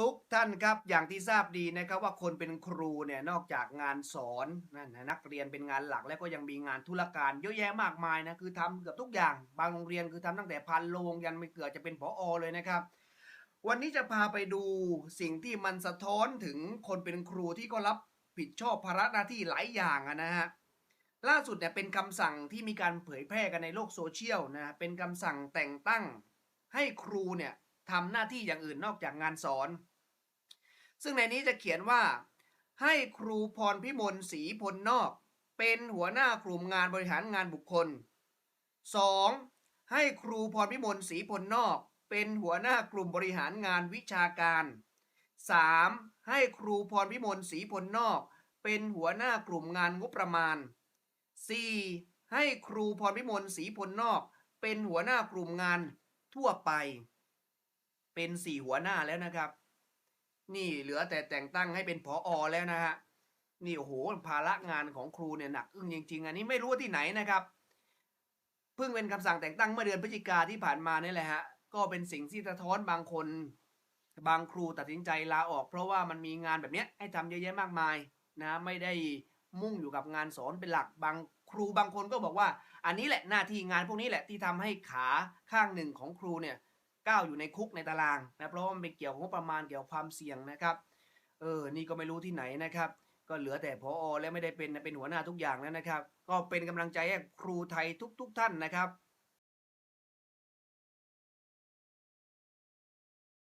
ทุกท่านครับอย่างที่ทราบดีนะครับว่าคนเป็นครูเนี่ยนอกจากงานสอนนั่นนะนักเรียนเป็นงานหลักแล้วก็ยังมีงานธุรการเยอะแยะมากมายนะคือทำเกือบทุกอย่าง บางโรงเรียนคือทำตั้งแต่พันโรงยันไม่เกือบจะเป็นผออเลยนะครับ วันนี้จะพาไปดูสิ่งที่มันสะท้อนถึงคนเป็นครูที่ก็รับผิดชอบภาระหน้าที่หลายอย่างนะฮะล่าสุดเนี่ยเป็นคำสั่งที่มีการเผยแพร่กันในโลกโซเชียลนะเป็นคำสั่งแต่งตั้งให้ครูเนี่ย ทำหน้าที่อย่างอื่นนอกจากงานสอน ซึ่งในนี้จะเขียนว่า ให้ครูพรพิมลศรีพลนอก เป็นหัวหน้ากลุ่มงานบริหารงานบุคคล 2. ให้ครูพรพิมลศรีพลนอก เป็นหัวหน้ากลุ่มบริหารงานวิชาการ 3. ให้ครูพรพิมลศรีพลนอก เป็นหัวหน้ากลุ่มงานงบประมาณ 4. ให้ครูพรพิมลศรีพลนอก เป็นหัวหน้ากลุ่มงานทั่วไป เป็นสี่หัวหน้าแล้วนะครับ นี่เหลือแต่แต่งตั้งให้เป็นผออแล้วนะฮะนี่โอ้โหภาระงานของครูเนี่ยหนักอึ้งจริง ๆ อันนี้ไม่รู้ว่าที่ไหนนะครับเพิ่งเป็นคำสั่งแต่งตั้งเมื่อเดือนพฤศจิกาที่ผ่านมานี่แหละฮะก็เป็นสิ่งที่สะท้อนบางคน บางครูตัดสินใจลาออก เพราะว่ามันมีงานแบบเนี้ยให้ทำเยอะแยะมากมายนะไม่ได้มุ่งอยู่กับงานสอนเป็นหลักบางครูบางคนก็บอกว่า อันนี้แหละหน้าที่งานพวกนี้แหละที่ทำให้ขาข้างหนึ่งของครูเนี่ย ก้าวอยู่ในคุกในตารางนะเพราะว่ามันเป็นเกี่ยวกับงบประมาณเกี่ยวกับความเสี่ยงนะครับเออนี่ก็ไม่รู้ที่ไหนนะครับ ก็เหลือแต่พออและไม่ได้เป็นเป็นหัวหน้าทุกอย่างแล้วนะครับ ก็เป็นกำลังใจให้ครูไทยทุก ๆ ท่านนะครับ